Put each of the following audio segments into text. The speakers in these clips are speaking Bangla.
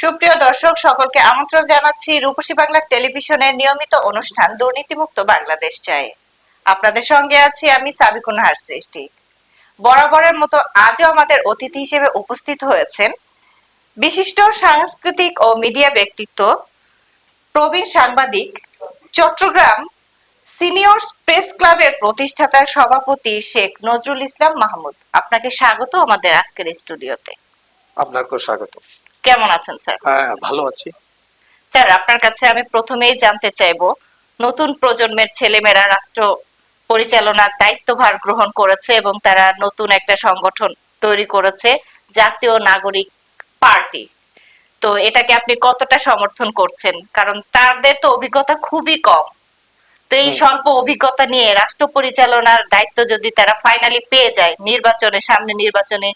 সুপ্রিয় দর্শক, সকলকে আমন্ত্রণ জানাচ্ছি রূপসী বাংলা টেলিভিশনের নিয়মিত অনুষ্ঠান, দুর্নীতিমুক্ত বাংলাদেশ চাই। আপনাদের সঙ্গে আছি আমি সাবিকুনাহার সৃষ্টি। বরাবরের মতো আজও আমাদের অতিথি হিসেবে উপস্থিত হয়েছেন বিশিষ্ট সাংস্কৃতিক ও মিডিয়া ব্যক্তিত্ব, প্রবীণ সাংবাদিক, চট্টগ্রাম সিনিয়র প্রেস ক্লাবের প্রতিষ্ঠাতার সভাপতি শেখ নজরুল ইসলাম মাহমুদ। আপনাকে স্বাগত আমাদের আজকের স্টুডিওতে। আপনাকেও স্বাগত। কেমন আছেন স্যার? হ্যাঁ ভালো আছি। স্যার আপনার কাছে আমি প্রথমেই জানতে চাইব নতুন প্রজন্মের ছেলেমেয়েরা রাষ্ট্র পরিচালনার দায়িত্বভার গ্রহণ করেছে এবং তারা নতুন একটা সংগঠন তৈরি করেছে জাতীয় নাগরিক পার্টি। তো এটাকে আপনি কতটা সমর্থন করছেন? কারণ তাদের তো অভিজ্ঞতা খুবই কম। তো এই স্বল্প অভিজ্ঞতা নিয়ে রাষ্ট্র পরিচালনার দায়িত্ব যদি তারা ফাইনালি পেয়ে যায় নির্বাচনে সামনে নির্বাচনে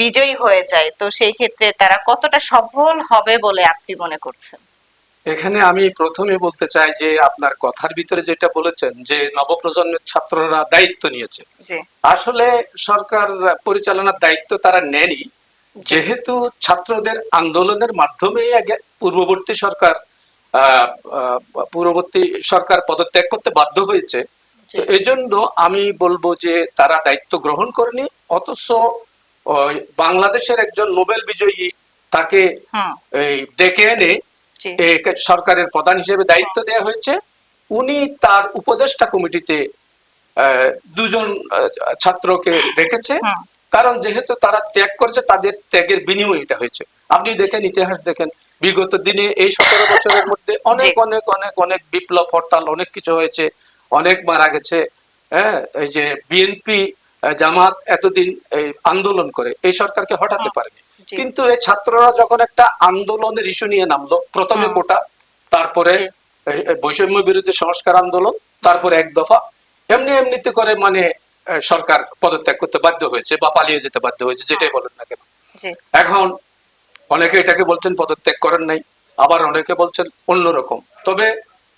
বিজয়ী হয়ে যায়। তো সেই ক্ষেত্রে তারা কতটা সফল হবে বলে আপনি মনে করছেন? এখানে আমি প্রথমে বলতে চাই যে আপনার কথার ভিতরে যেটা বলেছেন যে নবপ্রজন্মের ছাত্ররা দায়িত্ব নিয়েছে। আসলে সরকার পরিচালনার দায়িত্ব তারা নেয়নি যেহেতু ছাত্রদের আন্দোলনের মাধ্যমে আগে পূর্ববর্তী সরকার পূর্ববর্তী সরকার পদত্যাগ করতে বাধ্য হয়েছে। তো এই জন্য আমি বলব যে তারা দায়িত্ব গ্রহণ করেনি। অথচ বাংলাদেশের একজন নোবেল বিজয়ী তাকে ডেকে এনে সরকারের প্রধান হিসেবে দায়িত্ব দেওয়া হয়েছে। উনি তার উপদেষ্টা কমিটিতে দুজন ছাত্রকে রেখেছে কারণ যেহেতু তারা ত্যাগ করেছে তাদের ত্যাগের বিনিময় এটা হয়েছে। আপনি দেখেন ইতিহাস দেখেন বিগত দিনে এই সতেরো বছরের মধ্যে অনেক অনেক অনেক অনেক বিপ্লব হরতাল অনেক কিছু হয়েছে। অনেক মারা গেছে হ্যাঁ এই যে বিএনপি জামাত এতদিন এই আন্দোলন করে এই সরকারকে হটাতে পারেনি। কিন্তু এই ছাত্ররা যখন একটা আন্দোলনের ইস্যু নিয়ে নামলো প্রথমে কোটা তারপরে বৈষম্য বিরোধী সংস্কার আন্দোলন তারপরে এক দফা এমনি এমনিতে করে মানে সরকার পদত্যাগ করতে বাধ্য হয়েছে বা পালিয়ে যেতে বাধ্য হয়েছে যেটাই বলেন না কেন। এখন অনেকে এটাকে বলছেন পদত্যাগ করেন নাই আবার অনেকে বলছেন অন্যরকম তবে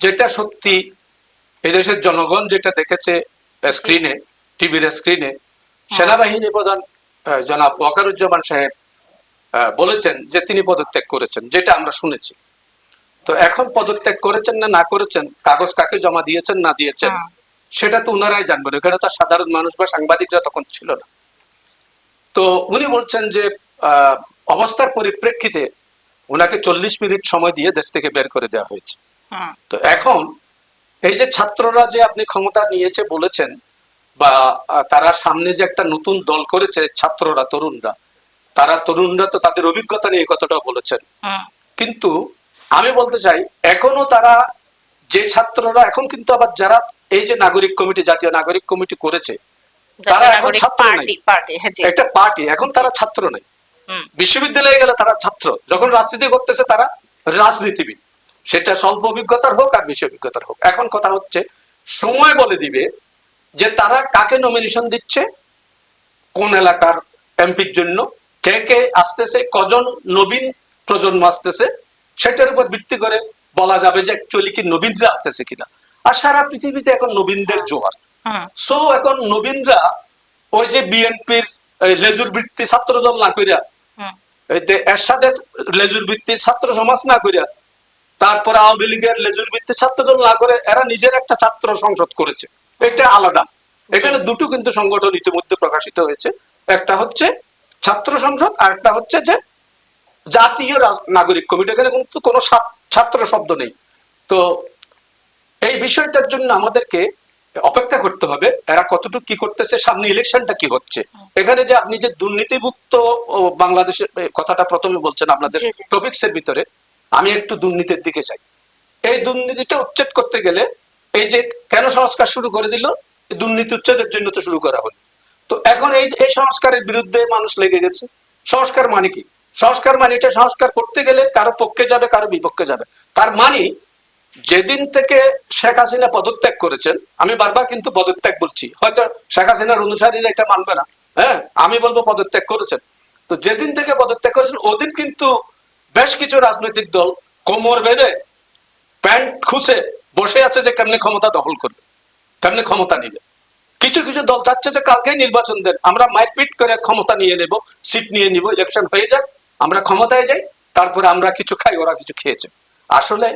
যেটা সত্যি এদেশের জনগণ যেটা দেখেছে স্ক্রিনে টিভির স্ক্রিনে সেনাবাহিনী প্রধান জনাব ওয়াকারুজ্জামান সাহেব বলেছেন যে তিনি পদত্যাগ করেছেন যেটা আমরা শুনেছি। তো এখন পদত্যাগ করেছেন না না করেছেন কাগজ কাকে জমা দিয়েছেন না দিয়েছেন সেটা তো ওনারাই জানবেন। এখানে তো সাধারণ মানুষ বা সাংবাদিকরা তখন ছিল না। তো উনি বলছেন যে আহ, অবস্থার পরিপ্রেক্ষিতে ওনাকে চল্লিশ মিনিট সময় দিয়ে দেশ থেকে বের করে দেওয়া হয়েছে। তো এখন এই যে ছাত্ররা যে আপনি ক্ষমতা নিয়েছে বলেছেন বা তারা সামনে যে একটা নতুন দল করেছে ছাত্ররা তরুণরা তারা তরুণরা তো তাদের অভিজ্ঞতা নিয়ে কতটা বলেছেন। কিন্তু আমি বলতে চাই এখনও তারা যে ছাত্ররা এখন কিন্তু আবার যারা এই যে নাগরিক কমিটি জাতীয় নাগরিক কমিটি করেছে তারা এখন ছাত্র নাই। হ্যাঁ একটা পার্টি এখন তারা ছাত্র নাই বিশ্ববিদ্যালয়ে গেলে তারা ছাত্র যখন রাজনীতি করতেছে তারা রাজনীতিবিদ। সেটা স্বল্প অভিজ্ঞতার হোক আর বেশি অভিজ্ঞতার হোক। এখন কথা হচ্ছে সময় বলে দিবে যে তারা কাকে নমিনেশন দিচ্ছে? কোন এলাকার এমপির জন্য? কে কে আসতেছে? কজন নবীন প্রজন্ম আসতেছে? সেটার উপর ভিত্তি করে বলা যাবে যে অ্যাকচুয়ালি কি নবীনরা আসতেছে কিনা। আর সারা পৃথিবীতে এখন নবীনদের জোয়ার। সো এখন নবীনরা ওই যে বিএনপির লেজুর বৃত্তি ছাত্রদল না কইরা হুম, এই এরশাদের লেজুর ভিত্তি ছাত্র সমাজ না করিয়া তারপরে আওয়ামী লীগের লেজুর ভিত্তি ছাত্রদল না করে এরা নিজের একটা ছাত্র সংসদ করেছে। এটা আলাদা। এখানে দুটো কিন্তু সংগঠন ইতিমধ্যে প্রকাশিত হয়েছে। একটা হচ্ছে ছাত্র সংসদ আর একটা হচ্ছে যে জাতীয় নাগরিক কমিটি। এখানে কিন্তু কোনো ছাত্র শব্দ নেই। তো এই বিষয়টার জন্য আমাদেরকে অপেক্ষা করতে হবে এরা কতটুকু কি করতেছে সামনে ইলেকশনটা কি হচ্ছে। এখানে যে আপনি যে দুর্নীতিভুক্ত বাংলাদেশের কথাটা প্রথমে বলছেন আপনাদের। টপিক্স এর ভিতরে। আমি একটু দুর্নীতির দিকে যাই। এই দুর্নীতিটা উচ্ছেদ করতে গেলে এই যে কেন সংস্কার শুরু করে দিল? দুর্নীতি উচ্ছেদের জন্য তো শুরু করা হলো। তো এখন এই এই সংস্কারের বিরুদ্ধে মানুষ লেগে গেছে। সংস্কার মানে কি? সংস্কার মানে এটা, সংস্কার করতে গেলে কারও পক্ষে যাবে, কারও বিপক্ষে যাবে। তার মানে যেদিন থেকে শেখ হাসিনা পদত্যাগ করেছেন, আমি বারবার কিন্তু পদত্যাগ বলছি, হয়তো শেখ হাসিনার অনুসারীরা এটা মানবে না হ্যাঁ? আমি বলব পদত্যাগ করেছেন। তো যেদিন থেকে পদত্যাগ করেছেন, ওদিন কিন্তু বেশ কিছু রাজনৈতিক দল কোমর বেঁধে প্যান্ট খুসে বসে আছে যে কেমনে ক্ষমতা দখল করবে, কেমনে ক্ষমতা নিবে। কিছু কিছু দল চাচ্ছে যে কালকেই নির্বাচন দেন আমরা মারপিট করে ক্ষমতা নিয়ে নেব, সিট নিয়ে নিব ইলেকশন হয়ে যাক, আমরা ক্ষমতায় যাই, তারপরে আমরা কিছু খাই, ওরা কিছু খেয়েছে। আসলে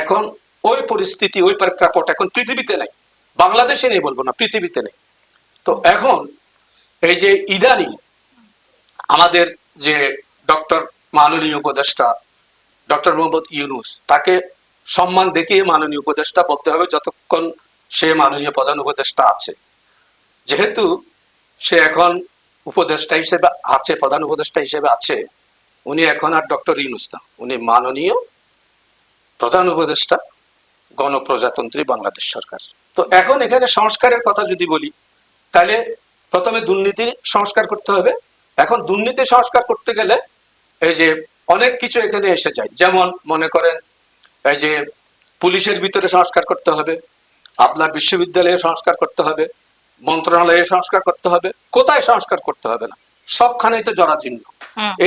এখন ওই পরিস্থিতি, ওই প্রেক্ষাপট এখন পৃথিবীতে নাই, বাংলাদেশে নেই বলব না, পৃথিবীতে নেই। তো এখন এই যে ইদানিং আমাদের যে ডক্টর মাননীয় উপদেষ্টা ডক্টর মোহাম্মদ ইউনুস, তাকে সম্মান দেখিয়ে মাননীয় উপদেষ্টা বলতে হবে যতক্ষণ সে মাননীয় প্রধান উপদেষ্টা আছে। যেহেতু সে এখন উপদেষ্টা হিসেবে আছে, প্রধান উপদেষ্টা হিসেবে আছে, উনি এখন আর ডক্টর ইউনুস না। উনি মাননীয় প্রধান উপদেষ্টা, গণপ্রজাতন্ত্রী বাংলাদেশ সরকার। তো এখন এখানে সংস্কারের কথা যদি বলি, তাহলে প্রথমে দুর্নীতির সংস্কার করতে হবে। এখন দুর্নীতি সংস্কার করতে গেলে এই যে অনেক কিছু এখানে এসে যায়। যেমন মনে করেন এই যে পুলিশের ভিতরে সংস্কার করতে হবে আপনার বিশ্ববিদ্যালয়ে সংস্কার করতে হবে মন্ত্রণালয়ে সংস্কার করতে হবে কোথায় সংস্কার করতে হবে না? সবখানেই তো জরাজীর্ণ।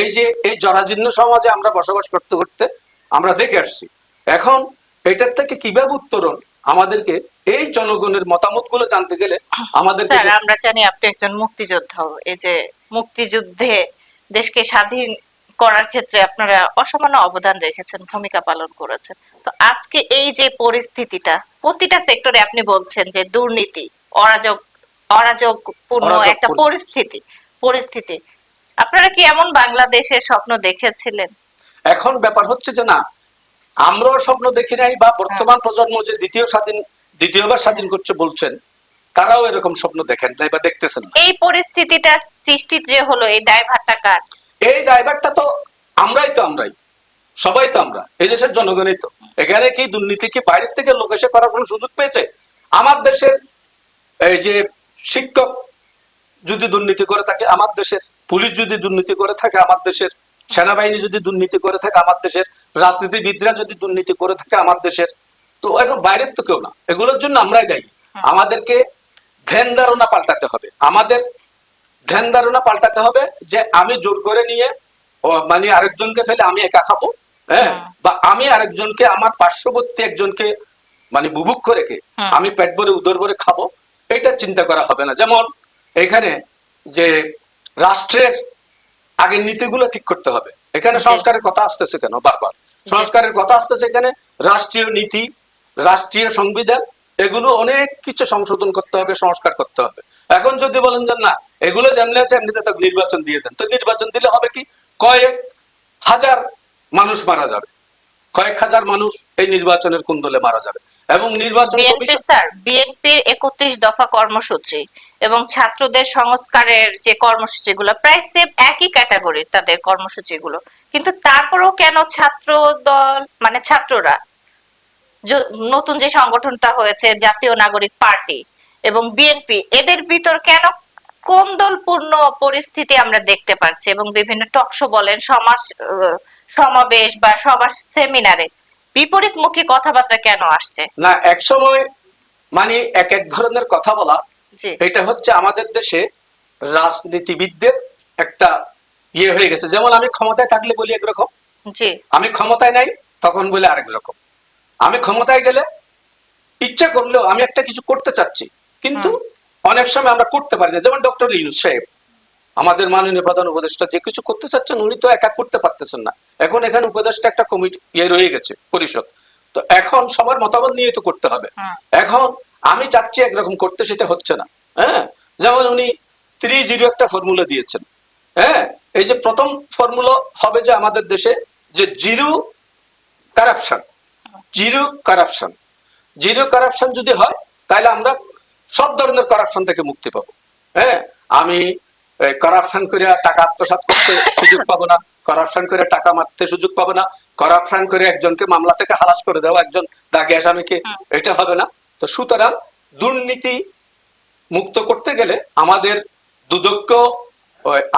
এই যে এই জরাজীর্ণ সমাজে আমরা বসবাস করতে করতে আমরা দেখে আসছি। এখন এটার থেকে কীভাবে উত্তরণ? আমাদেরকে এই জনগণের মতামতগুলো জানতে গেলে আমাদের আমরা জানি আপনি একজন মুক্তিযোদ্ধা। এই যে মুক্তিযুদ্ধে দেশকে স্বাধীন করার ক্ষেত্রে আপনারা অসামান্য অবদান রেখেছেন ভূমিকা পালন করেছেন। তো আজকে এই যে পরিস্থিতিটা প্রতিটা সেক্টরে আপনি বলছেন যে দুর্নীতি অরাজক অরাজকপূর্ণ অরাজক একটা পরিস্থিতি। পরিস্থিতি। পরিস্থিতি আপনারা কি এমন বাংলাদেশের স্বপ্ন দেখেছিলেন? এখন ব্যাপার হচ্ছে যে না আমরাও স্বপ্ন দেখি নাই বা বর্তমান প্রজন্ম যে দ্বিতীয় স্বাধীন দ্বিতীয়বার স্বাধীন করছে বলছেন তারাও এরকম স্বপ্ন দেখেন নাই বা দেখতেছেন এই পরিস্থিতিটা সৃষ্টি যে হলো এই দায়ভারটা কার এই ড্রাইভারটা তো আমরাই তো আমরাই সবাই তো আমরা এই দেশের জনগণই তো। এখানে কি দুর্নীতি কি বাইরের থেকে লোক এসে করার কোনো সুযোগ পেয়েছে? আমার দেশের এই যে শিক্ষক যদি দুর্নীতি করে থাকে আমার দেশের পুলিশ যদি দুর্নীতি করে থাকে আমার দেশের সেনাবাহিনী যদি দুর্নীতি করে থাকে আমার দেশের রাজনীতিবিদরা যদি দুর্নীতি করে থাকে আমার দেশের তো এখন বাইরের তো কেউ না। এগুলোর জন্য আমরাই দায়ী। আমাদেরকে ধ্যান ধারণা পাল্টাতে হবে। আমাদের ধ্যান ধারণা পাল্টাতে হবে যে আমি জোর করে নিয়ে মানে আরেকজনকে ফেলে আমি একা খাব হ্যাঁ? বা আমি আরেকজনকে আমার পার্শ্ববর্তী একজনকে মানে বুভুক্ষ রেখে হুম। আমি পেট ভরে উদর ভরে খাব এটা চিন্তা করা হবে না। যেমন এখানে যে রাষ্ট্রের আগের নীতিগুলো ঠিক করতে হবে। এখানে সংস্কারের কথা আসতেছে কেন? বারবার। সংস্কারের কথা আসতেছে এখানে রাষ্ট্রীয় নীতি রাষ্ট্রীয় সংবিধান এগুলো অনেক কিছু সংশোধন করতে হবে সংস্কার করতে হবে। এখন যদি বলেন যে না এগুলো যেমনি আছে এমনিতে তো নির্বাচন দিয়ে দেন। তো নির্বাচন দিলে হবে কি? কয়েক হাজার মানুষ মারা যাবে। কয়েক হাজার মানুষ এই নির্বাচনের কুন্দলে মারা যাবে। এবং নির্বাচন বিএনপি স্যার বিএনপির একত্রিশ দফা কর্মসূচি এবং ছাত্রদের সংস্কারের যে কর্মসূচিগুলো প্রায় সেম একই ক্যাটাগরির তাদের কর্মসূচিগুলো। কিন্তু তারপরেও কেন ছাত্র দল মানে ছাত্ররা নতুন যে সংগঠনটা হয়েছে জাতীয় নাগরিক পার্টি এবং বিএনপি এদের ভিতর কেন কোন্দলপূর্ণ পরিস্থিতি আমরা দেখতে পাচ্ছি এবং বিভিন্ন টকশো বলেন সমাজ সমাবেশ বা সেমিনারে বিপরীতমুখী কথাবার্তা কেন আসছে? না এক সময় মানে এক এক ধরনের কথা বলা এটা হচ্ছে আমাদের দেশে রাজনীতিবিদদের একটা ইয়ে হয়ে গেছে। যেমন আমি ক্ষমতায় থাকলে বলি একরকম আমি ক্ষমতায় নাই তখন বলে আরেক রকম। আমি ক্ষমতায় গেলে ইচ্ছা করলেও আমি একটা কিছু করতে চাচ্ছি কিন্তু অনেক সময় আমরা করতে পারি না। যেমন ডক্টর ইউনুস সাহেব আমাদের মাননীয় প্রধান উপদেষ্টা যে কিছু করতে চাচ্ছেন উনি তো একা করতে পারতেছেন না। এখন এখানে উপদেষ্টা একটা কমিটি ইয়ে রয়ে গেছে পরিষদ। তো এখন সবার মতামত নিয়ে তো করতে হবে। এখন আমি চাচ্ছি একরকম করতে সেটা হচ্ছে না। হ্যাঁ? যেমন উনি থ্রি জিরো একটা ফর্মুলা দিয়েছেন। হ্যাঁ? এই যে প্রথম ফর্মুলা হবে যে আমাদের দেশে যে zero corruption zero corruption zero corruption যদি হয় তাহলে আমরা সব ধরনের কারাপশন থেকে মুক্তি পাবো। হ্যাঁ আমি কারাপশন করে টাকা আত্মসাৎ করতে সুযোগ পাবো না কারাপশন করে টাকা মারতে সুযোগ পাবো না কারাপশন করে একজনকে মামলা থেকে হালাস করে দেওয়া একজন দাগি আসামিকে এটা হবে না। তো সুতরাং দুর্নীতি মুক্ত করতে গেলে আমাদের দুদক্ষ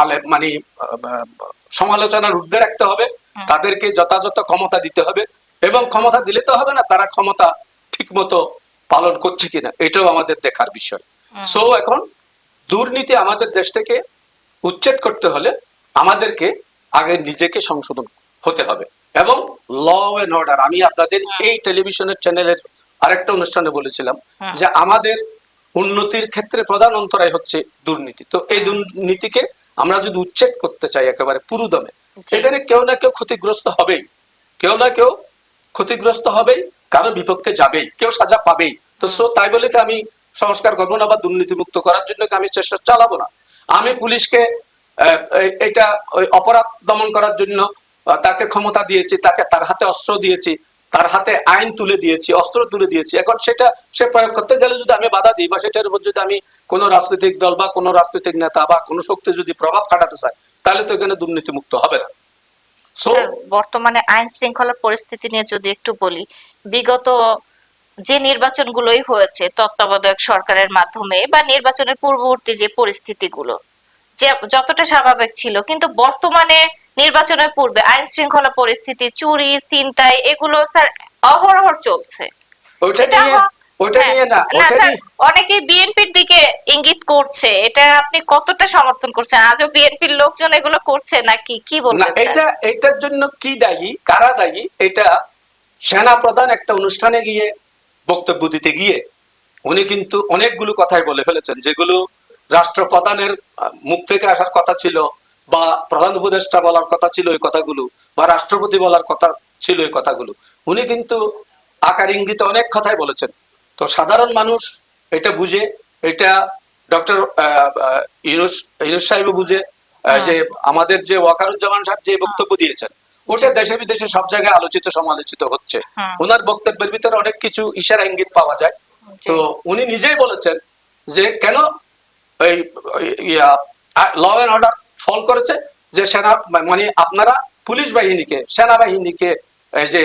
আলে মানে সমালোচনার ঊর্ধ্বে রাখতে হবে। তাদেরকে যথাযথ ক্ষমতা দিতে হবে এবং ক্ষমতা দিলে তো হবে না তারা ক্ষমতা ঠিক মতো পালন করছে কিনা এটাও আমাদের দেখার বিষয়। সো এখন দুর্নীতি আমাদের দেশ থেকে উচ্ছেদ করতে হলে আমাদেরকে আগে নিজেকে সংশোধন হতে হবে এবং ল এন্ড অর্ডার আমি আপনাদের এই টেলিভিশনের চ্যানেলের আরেকটা অনুষ্ঠানে বলেছিলাম যে আমাদের উন্নতির ক্ষেত্রে প্রধান অন্তরায় হচ্ছে দুর্নীতি। তো এই দুর্নীতিকে আমরা যদি উচ্ছেদ করতে চাই একেবারে পুরুদমে জি। এখানে কেউ না কেউ ক্ষতিগ্রস্ত হবেই। কেউ না কেউ ক্ষতিগ্রস্ত হবেই। কারও বিপক্ষে যাবেই কেউ সাজা পাবেই। তো সো তাই বলে কি আমি সংস্কার করব না বা দুর্নীতিমুক্ত করার জন্য আমি চেষ্টা চালাবো না? আমি পুলিশকে এটা ওই অপরাধ দমন করার জন্য তাকে ক্ষমতা দিয়েছি তাকে তার হাতে অস্ত্র দিয়েছি তার হাতে আইন তুলে দিয়েছি অস্ত্র তুলে দিয়েছি। এখন সেটা সে প্রয়োগ করতে গেলে যদি আমি বাধা দিই বা সেটার উপর যদি আমি কোনো রাজনৈতিক দল বা কোনো রাজনৈতিক নেতা বা কোনো শক্তি যদি প্রভাব খাটাতে চায় তাহলে তো এখানে দুর্নীতিমুক্ত হবে না। বর্তমানে আইন শৃঙ্খলার পরিস্থিতি নিয়ে যদি একটু বলি বিগত যে নির্বাচনগুলোই হয়েছে তত্ত্বাবধায়ক সরকারের মাধ্যমে বা নির্বাচনের পূর্ববর্তী যে পরিস্থিতিগুলো যে যতটা স্বাভাবিক ছিল কিন্তু বর্তমানে নির্বাচনের পূর্বে আইন শৃঙ্খলা পরিস্থিতি চুরি ছিনতাই এগুলো স্যার অহরহ চলছে। এটা হ্যাঁ, নিয়ে না না ওইটা স্যার নিয়ে অনেকেই বিএনপির দিকে ইঙ্গিত করছে। এটা আপনি কতটা সমর্থন করছেন? আজও বিএনপির লোকজন এগুলো করছে নাকি? কি বলবেন এটা এটার জন্য কি দায়ী? কারা দায়ী? এটা সেনা প্রধান একটা অনুষ্ঠানে গিয়ে বক্তব্য দিতে গিয়ে উনি কিন্তু অনেকগুলো কথাই বলে ফেলেছেন যেগুলো রাষ্ট্রপ্রধানের মুখ থেকে আসার কথা ছিল বা প্রধান উপদেষ্টা বলার কথা ছিল এই কথাগুলো বা রাষ্ট্রপতি বলার কথা ছিল এই কথাগুলো। উনি কিন্তু আকার ইঙ্গিতে অনেক কথাই বলেছেন। তো সাধারণ মানুষ এটা বুঝে এটা ডক্টর ইউনুস ইউনুস সাহেব বুঝে যে আমাদের যে ওয়াকারুজ্জামান সাহেব যে বক্তব্য দিয়েছেন ওটা দেশে বিদেশে সব জায়গায় আলোচিত সমালোচিত হচ্ছে। ওনার বক্তব্যের ভিতরে অনেক কিছু ইশারা ইঙ্গিত পাওয়া যায়। তো উনি নিজেই বলেছেন যে কেন এই ল অ্যান্ড অর্ডার ফল করেছে যে সেনা মানে আপনারা পুলিশ বাহিনীকে সেনাবাহিনীকে এই যে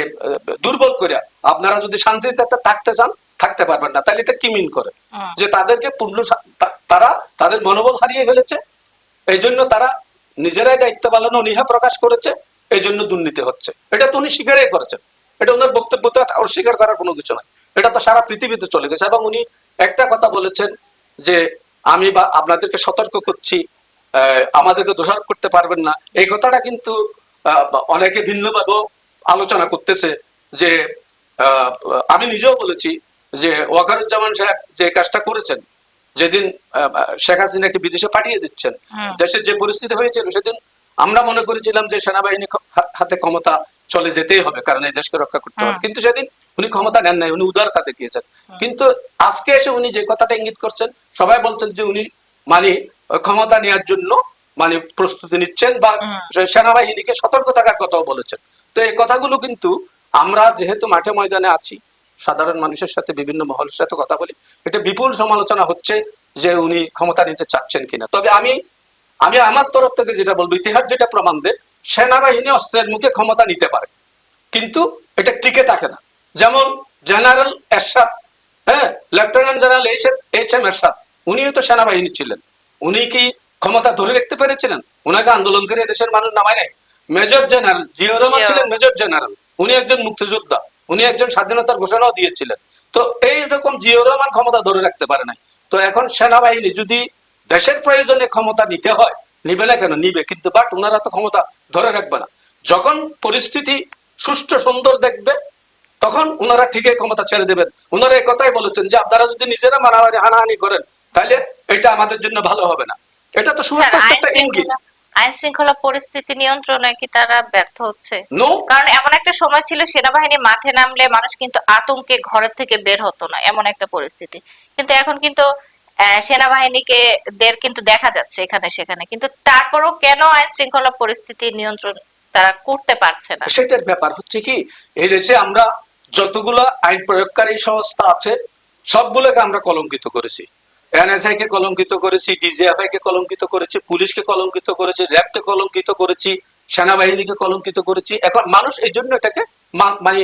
দুর্বল করে আপনারা যদি শান্তিতে থাকতে চান থাকতে পারবেন না। তাহলে এটা কি মিন করে যে তাদেরকে পূর্ণ তারা তাদের মনোবল হারিয়ে ফেলেছে। এই জন্য তারা নিজেরাই দায়িত্ব পালন অনীহা প্রকাশ করেছে। এই জন্য দুর্নীতি হচ্ছে। এটা তো উনি স্বীকারই করেছেন। এটা ওনার বক্তব্য তো অস্বীকার করার কোনো কিছু নাই। এটা তো সারা পৃথিবীতে চলে গেছে। এবং উনি একটা কথা বলেছেন যে আমি বা আপনাদেরকে সতর্ক করছি। আহ, আমাদেরকে দোষারোপ করতে পারবেন না। এই কথাটা কিন্তু অনেকে ভিন্নভাবে আলোচনা করতেছে যে আহ, আমি নিজেও বলেছি যে ওয়াকারুজ্জামান সাহেব যে কাজটা করেছেন যেদিন শেখ হাসিনাকে বিদেশে পাঠিয়ে দিচ্ছেন দেশের যে পরিস্থিতি হয়েছিল সেদিন আমরা মনে করেছিলাম যে সেনাবাহিনী হাতে ক্ষমতা চলে যেতেই হবে কারণ এই দেশকে রক্ষা করতে হবে। কিন্তু সেদিন উনি ক্ষমতা নেন নাই উনি উদারতা দেখিয়েছেন। কিন্তু আজকে এসে উনি যে কথাটা ইঙ্গিত করছেন সবাই বলছেন যে উনি মানে ক্ষমতা নেওয়ার জন্য মানে প্রস্তুতি নিচ্ছেন বা সেনাবাহিনীকে সতর্ক থাকার কথাও বলেছেন। তো এই কথাগুলো কিন্তু আমরা যেহেতু মাঠে ময়দানে আছি সাধারণ মানুষের সাথে বিভিন্ন মহলের সাথে কথা বলি এটা বিপুল সমালোচনা হচ্ছে যে উনি ক্ষমতা নিতে চাচ্ছেন কিনা। তবে আমি আমি আমার তরফ থেকে যেটা বলব ইতিহাস যেটা প্রমাণ দেয় সেনাবাহিনী অস্ত্রের মুখে ক্ষমতা নিতে পারে কিন্তু এটা টিকে থাকে না। যেমন জেনারেল এরশাদ হ্যাঁ lieutenant general H H M Ershad উনিও তো সেনাবাহিনী ছিলেন। উনি কি ক্ষমতা ধরে রাখতে পেরেছিলেন? উনাকে আন্দোলন করে দেশের মানুষ নামায় নাই? মেজর জেনারেল জিও ছিলেন মেজর জেনারেল উনি একজন মুক্তিযোদ্ধা। উনি একজন স্বাধীনতার ঘোষণাও দিয়েছিলেন। তো এই রকম জিও রহমান ক্ষমতা ধরে রাখতে পারে নাই। তো এখন সেনাবাহিনী যদি দেশের প্রয়োজনে ক্ষমতা নিতে হয় নিবে না কেন? নিবে। কিন্তু বাট ওনারা তো ক্ষমতা ধরে রাখবে না। যখন পরিস্থিতি সুষ্ঠু সুন্দর দেখবে তখন ওনারা ঠিকই ক্ষমতা ছেড়ে দেবেন। ওনারা এই কথাই বলেছেন যে আপনারা যদি নিজেরা মারামারি হানাহানি করেন তাহলে এটা আমাদের জন্য ভালো হবে না। এটা তো সুস্পষ্ট একটা ইঙ্গিত। আইন শৃঙ্খলা পরিস্থিতি নিয়ন্ত্রণে কি তারা ব্যর্থ হচ্ছে? কারণ এমন একটা সময় ছিল সেনাবাহিনী মাঠে নামলে মানুষ কিন্তু আতঙ্কে ঘরের থেকে বের হতো না এমন একটা পরিস্থিতি। কিন্তু এখন কিন্তু সেনাবাহিনীকে দের কিন্তু দেখা যাচ্ছে এখানে সেখানে। কিন্তু তারপরও কেন আইন শৃঙ্খলা পরিস্থিতি নিয়ন্ত্রণ তারা করতে পারছে না? সেটার ব্যাপার হচ্ছে কি এই দেশে আমরা যতগুলো আইন প্রয়োগকারী সংস্থা আছে সবগুলোকে আমরা কলঙ্কিত করেছি। এনএসআই কে কলঙ্কিত করেছি ডিজিএফআই কে কলঙ্কিত করেছি পুলিশকে কলঙ্কিত করেছি র্যাবকে কলঙ্কিত করেছি সেনাবাহিনীকে কলঙ্কিত করেছি। এখন মানুষ এই জন্য এটাকে মানে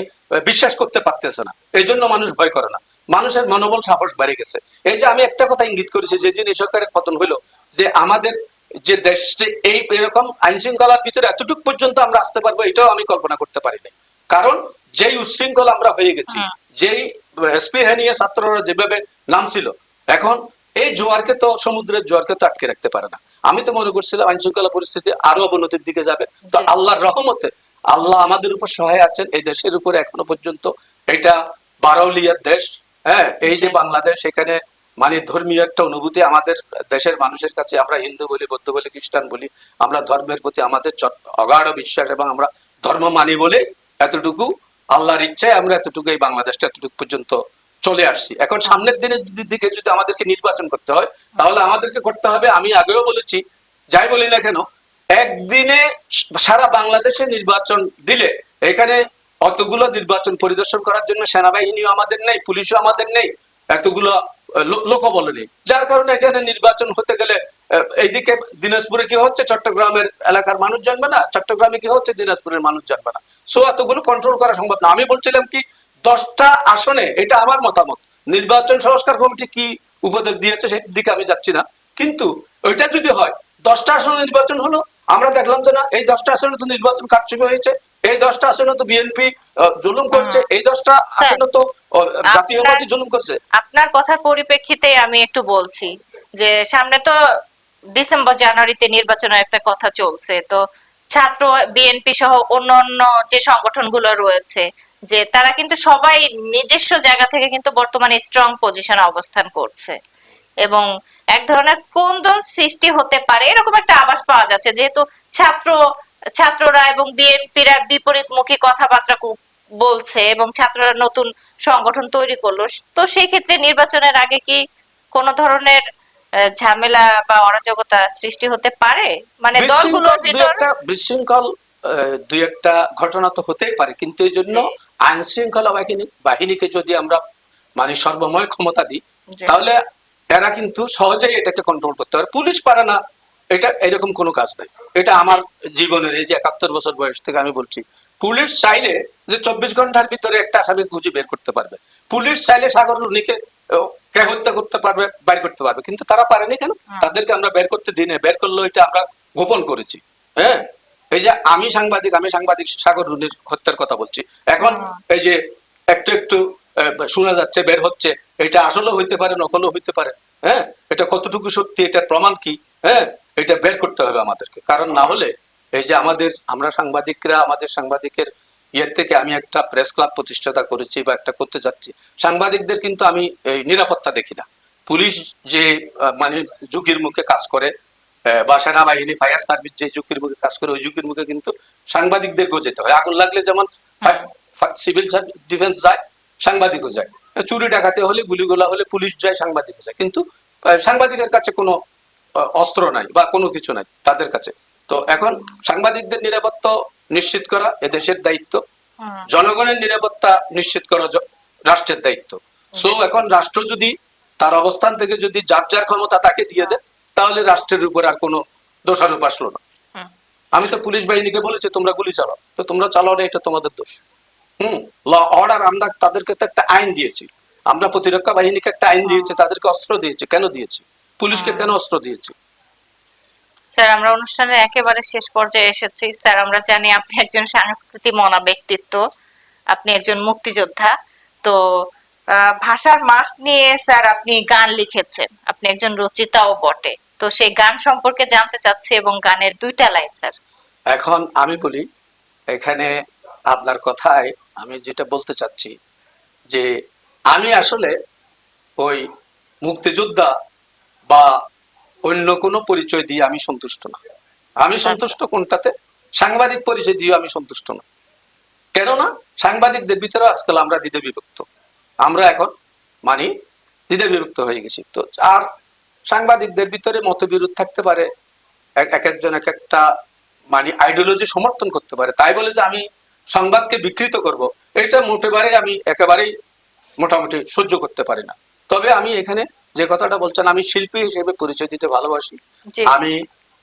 বিশ্বাস করতে পারতেছে না। এই জন্য মানুষ ভয় করে না। মানুষের মনোবল সাহস বেড়ে গেছে। এই যে আমি একটা কথা ইঙ্গিত করেছি যে দিন এই সরকারের পতন হলো যে আমাদের যে দেশ এই এরকম আইন শৃঙ্খলার ভিতরে এতটুকু পর্যন্ত আমরা আসতে পারব এটাও আমি কল্পনা করতে পারি নাই। কারণ যেই উশৃঙ্খল আমরা হয়ে গেছি যেই এসপি নিয়ে ছাত্ররা যেভাবে নামছিল এখন এই জোয়ারকে তো সমুদ্রের জোয়ারকে তো আটকে রাখতে পারে না। আমি তো মনে করছিলাম আইন শৃঙ্খলা পরিস্থিতি আরও অবনতির দিকে যাবে। তো আল্লাহর রহমতে আল্লাহ আমাদের উপর সহায় আছেন এই দেশের উপরে এখনও পর্যন্ত। এটা বারৌলিয়ার দেশ হ্যাঁ? এই যে বাংলাদেশ এখানে মানে ধর্মীয় একটা অনুভূতি আমাদের দেশের মানুষের কাছে আমরা হিন্দু বলি বৌদ্ধ বলি খ্রিস্টান বলি আমরা ধর্মের প্রতি আমাদের অগাঢ় বিশ্বাস এবং আমরা ধর্ম মানি বলে এতটুকু আল্লাহর ইচ্ছায় আমরা এতটুকু এই বাংলাদেশটা এতটুকু পর্যন্ত চলে আসছি। এখন সামনের দিনের দিকে যদি আমাদেরকে নির্বাচন করতে হয়, তাহলে আমাদেরকে করতে হবে, আমি আগেও বলেছি, যাই বলি না কেন, একদিনে সারা বাংলাদেশে নির্বাচন দিলে, এখানে অতগুলো নির্বাচন পরিদর্শন করার জন্য সেনাবাহিনীও আমাদের নেই, পুলিশও আমাদের নেই, এতগুলো লোকবল নেই। যার কারণে এখানে নির্বাচন হতে গেলে এইদিকে দিনাজপুরে কি হচ্ছে? চট্টগ্রামের এলাকার মানুষ জানবে না, চট্টগ্রামে কি হচ্ছে? দিনাজপুরের মানুষ জানবে না। সো এতগুলো কন্ট্রোল করা সম্ভব না। আমি বলছিলাম কি দশটা আসনে এটা আমার মতামত। নির্বাচন সংস্কার কমিটি কি উপদেশ দিয়েছে সেই দিকে আমি যাচ্ছি না। কিন্তু ওইটা যদি হয় দশটা আসনে নির্বাচন হলো আমরা দেখলাম যে না এই দশটা আসনে তো নির্বাচন কারচুপি হয়েছে এই দশটা আসনে তো বিএনপি জুলুম করছে এই দশটা আসনে তো জাতীয় পার্টি জুলুম করছে। আপনার কথার পরিপ্রেক্ষিতে আমি একটু বলছি যে সামনে তো ডিসেম্বর জানুয়ারিতে নির্বাচনের একটা কথা চলছে। তো ছাত্র বিএনপি সহ অন্যান্য যে সংগঠনগুলো রয়েছে যে তারা কিন্তু সবাই নিজস্ব জায়গা থেকে কিন্তু বর্তমানে স্ট্রং পজিশনে অবস্থান করছে। এবং এক ধরনের কোন্দন সৃষ্টি হতে পারে এরকম একটা আভাস পাওয়া যাচ্ছে। যেহেতু ছাত্র ছাত্ররা এবং বিএনপিরা বিপরীতমুখী কথাবার্তা বলছে এবং ছাত্ররা নতুন সংগঠন তৈরি করল তো সেই ক্ষেত্রে নির্বাচনের আগে কি কোন ধরনের ঝামেলা বা অরাজকতা সৃষ্টি হতে পারে? মানে দলগুলোর ভিতর বিশৃঙ্খল দুই একটা ঘটনা তো হতেই পারে কিন্তু এই জন্য। আইন শৃঙ্খলা বাহিনী বাহিনীকে যদি আমরা মানে সর্বময় ক্ষমতা দিই তাহলে এরা কিন্তু সহজেই এটাকে কন্ট্রোল করতে পারে। পুলিশ পারে না এটা এরকম কোনো কাজ নাই। এটা আমার জীবনের এই যে একাত্তর বছর বয়স থেকে আমি বলছি। পুলিশ চাইলে যে চব্বিশ ঘণ্টার ভিতরে একটা আসামি খুঁজে বের করতে পারবে। পুলিশ চাইলে সাগর আহ, কে হত্যা করতে পারবে বাইর করতে পারবে। কিন্তু তারা পারেনি কেন? তাদেরকে আমরা বের করতে দিই না বের করলেও এটা আমরা গোপন করেছি। হ্যাঁ? এই যে আমি সাংবাদিক আমি সাংবাদিক সাগর রুনির হত্যার কথা বলছি। এখন এই যে একটু একটু শোনা যাচ্ছে বের হচ্ছে এটা আসলে হইতে পারে নকলও হইতে পারে হ্যাঁ? এটা কতটুকু সত্যি এটার প্রমাণ কি হ্যাঁ? এটা বের করতে হবে আমাদেরকে। কারণ না হলে এই যে আমাদের আমরা সাংবাদিকরা আমাদের সাংবাদিকের ইয়ের থেকে আমি একটা প্রেস ক্লাব প্রতিষ্ঠাতা করেছি বা একটা করতে যাচ্ছি। সাংবাদিকদের কিন্তু আমি এই নিরাপত্তা দেখি না। পুলিশ যে মানে ঝুঁকির মুখে কাজ করে বা সেনাবাহিনী ফায়ার সার্ভিস যে ঝুঁকির মুখে কাজ করে ওই ঝুঁকির মুখে কিন্তু সাংবাদিকদেরকেও যেতে হয়। আগুন লাগলে যেমন সিভিল ডিফেন্স যায় সাংবাদিকও যায়। চুরি ডাকাতে হলে গুলিগোলা হলে পুলিশ যায় সাংবাদিকও যায়। কিন্তু সাংবাদিকের কাছে কোনো অস্ত্র নাই বা কোনো কিছু নাই তাদের কাছে। তো এখন সাংবাদিকদের নিরাপত্তা নিশ্চিত করা এ দেশের দায়িত্ব জনগণের নিরাপত্তা নিশ্চিত করা রাষ্ট্রের দায়িত্ব। সো এখন রাষ্ট্র যদি তার অবস্থান থেকে যদি যার যার ক্ষমতা তাকে দিয়ে দেয় তাহলে রাষ্ট্রের উপর আর কোনো দোষারোপ আসলো না। আমি তো পুলিশ বাহিনীকে বলেছি তোমরা গুলি চালাও। তো তোমরা চালাও না এটা তোমাদের দোষ। হুম ল অর্ডার আমরা তাদেরকে তো একটা আইন দিয়েছি। আমরা প্রতিরক্ষা বাহিনীকে একটা আইন দিয়েছি তাদেরকে অস্ত্র দিয়েছি। কেন দিয়েছি? পুলিশকে কেন অস্ত্র দিয়েছি? স্যার আমরা অনুষ্ঠানের একেবারে শেষ পর্যায়ে এসেছি। স্যার আমরা জানি আপনি একজন সাংস্কৃতিক মনা ব্যক্তিত্ব আপনি একজন মুক্তিযোদ্ধা। তো ভাষার মাস নিয়ে স্যার আপনি গান লিখেছেন। আপনি একজন রচিতাও বটে। তো সেই গান সম্পর্কে জানতে চাচ্ছি এবং গানের দুইটা লাইন স্যার। এখন আমি বলি এখানে আপনার কথায় আমি যেটা বলতে চাচ্ছি যে আমি আসলে ওই মুক্তিযোদ্ধা বা অন্য কোনো পরিচয় দিয়ে আমি সন্তুষ্ট না। আমি সন্তুষ্ট কোনটাতে? সাংবাদিক পরিচয় দিয়ে আমি সন্তুষ্ট না। কেননা সাংবাদিকদের ভিতরে আজকাল আমরা দ্বিধা বিভক্ত আমরা এখন মানি দ্বিধা বিভক্ত হয়ে গেছি। তো আর সাংবাদিকদের ভিতরে মতবিরোধ থাকতে পারে এক এক একজন এক একটা মানে আইডিওলজি সমর্থন করতে পারে। তাই বলে যে আমি সংবাদকে বিকৃত করব এটা মোটেবারে আমি একেবারেই মোটামুটি সহ্য করতে পারি না। তবে আমি এখানে যে কথাটা বলছেন আমি শিল্পী হিসেবে পরিচয় দিতে ভালোবাসি। আমি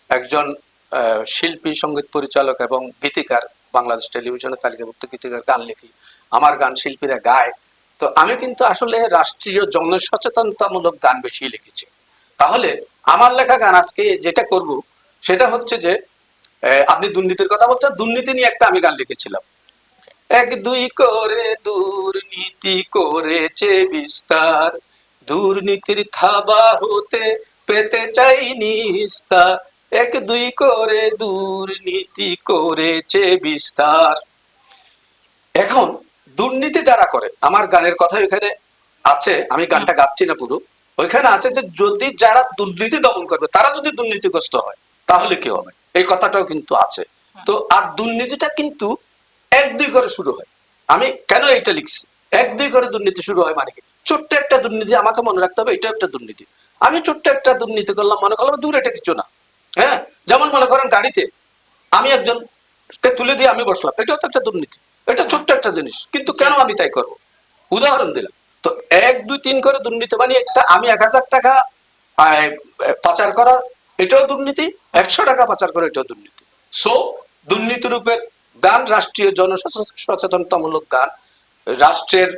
একজন আহ, শিল্পী সংগীত পরিচালক এবং গীতিকার বাংলাদেশ টেলিভিশনে তালিকাভুক্ত গীতিকার গান লিখি। আমার গান শিল্পীরা গায়। তো আমি কিন্তু আসলে রাষ্ট্রীয় জনসচেতনতামূলক গান বেশি লিখেছি। তাহলে আমার লেখা গান আজকে যেটা করব, সেটা হচ্ছে যে আপনি দুর্নীতির কথা বলছেন, দুর্নীতি নিয়ে একটা আমি গান লিখেছিলাম। এক দুই করে দুর্নীতি করেছে বিস্তার, দুর্নীতির থাবা হতে পেতে চাই নিস্তার। এক দুই করে দুর্নীতি করেছে বিস্তার। এখন দুর্নীতি যারা করে আমার গানের কথা এখানে আছে আমি গানটা গাচ্ছি না পুরো। ওইখানে আছে যে যদি যারা দুর্নীতি দমন করবে তারা যদি দুর্নীতিগ্রস্ত হয় তাহলে কি হবে? এই কথাটাও কিন্তু আছে। তো আর দুর্নীতিটা কিন্তু এক দুই করে শুরু হয়। আমি কেন এইটা লিখছি? এক দুই করে দুর্নীতি শুরু হয় মানে কি? ছোট্ট একটা দুর্নীতি আমাকে মনে রাখতে হবে এটা একটা দুর্নীতি। আমি ছোট্ট একটা দুর্নীতি করলাম মনে করলাম দূর এটা কিছু না। হ্যাঁ? যেমন মনে করেন গাড়িতে আমি একজন তুলে দিয়ে আমি বসলাম এটাও তো একটা দুর্নীতি। এটা ছোট্ট একটা জিনিস। কিন্তু কেন আমি তাই করব? উদাহরণ দিলাম। তো এক, দুই, তিন করে দুর্নীতি মানে একটা আমি এক হাজার টাকা পাচার করা এটাও দুর্নীতি, একশো টাকা পাচার করা এটাও দুর্নীতি। সো দুর্নীতি রূপের গান, রাষ্ট্রীয় জনসচেতনতামূলক গান, রাষ্ট্রের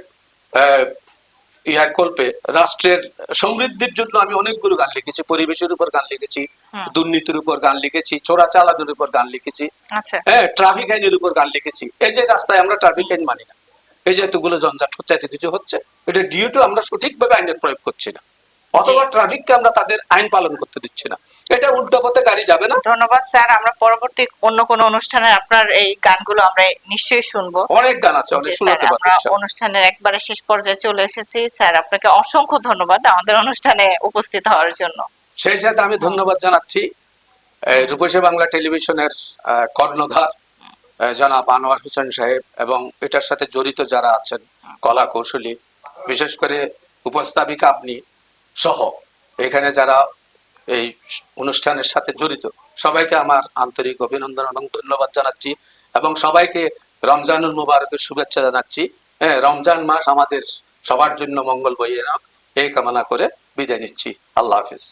ইয়া কল্পে রাষ্ট্রের সমৃদ্ধির জন্য আমি অনেকগুলো গান লিখেছি পরিবেশের উপর গান লিখেছি দুর্নীতির উপর গান লিখেছি চোরা চালানোর উপর গান লিখেছি আচ্ছা। হ্যাঁ ট্রাফিক আইনের উপর গান লিখেছি। এই যে রাস্তায় আমরা ট্রাফিক আইন মানি না এই যে এতগুলো জঞ্জাট হচ্ছে এত কিছু হচ্ছে এটা ডিউ টু আমরা সঠিকভাবে আইনের প্রয়োগ করছি না। অথবা ট্রাফিককে আমরা তাদের আইন পালন করতে দিচ্ছি না। এটা উল্টো পথে গাড়ি যাবে না? ধন্যবাদ স্যার। আমরা পরবর্তী অন্য কোনো অনুষ্ঠানে আপনার এই গানগুলো আমরা নিশ্চয়ই শুনব। অনেক গান আছে অনেক শোনাতে আমরা অনুষ্ঠানের একবারে শেষ পর্যায়ে চলে এসেছি। স্যার আপনাকে অসংখ্য ধন্যবাদ আমাদের অনুষ্ঠানে উপস্থিত হওয়ার জন্য। সেই সাথে আমি ধন্যবাদ জানাচ্ছি রূপসী বাংলা টেলিভিশনের কর্ণধার জনাব আনোয়ার হোসেন সাহেব এবং এটার সাথে জড়িত যারা আছেন কলা কৌশলী বিশেষ করে উপস্থাপিকা আপনি সহ এখানে যারা এই অনুষ্ঠানের সাথে জড়িত। সবাইকে আমার আন্তরিক অভিনন্দন এবং ধন্যবাদ জানাচ্ছি এবং সবাইকে রমজানুল মুবারকের শুভেচ্ছা জানাচ্ছি। হ্যাঁ রমজান মাস আমাদের সবার জন্য মঙ্গল বইয়ে হোক এই কামনা করে বিদায় নিচ্ছি। আল্লাহ হাফিজ।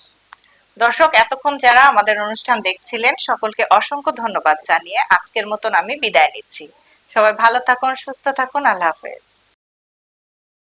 দর্শক, এতক্ষণ যারা আমাদের অনুষ্ঠান দেখছিলেন, সকলকে অসংখ্য ধন্যবাদ জানিয়ে আজকের মতন আমি বিদায় নিচ্ছি। সবাই ভালো থাকুন, সুস্থ থাকুন। আল্লাহ হাফেজ।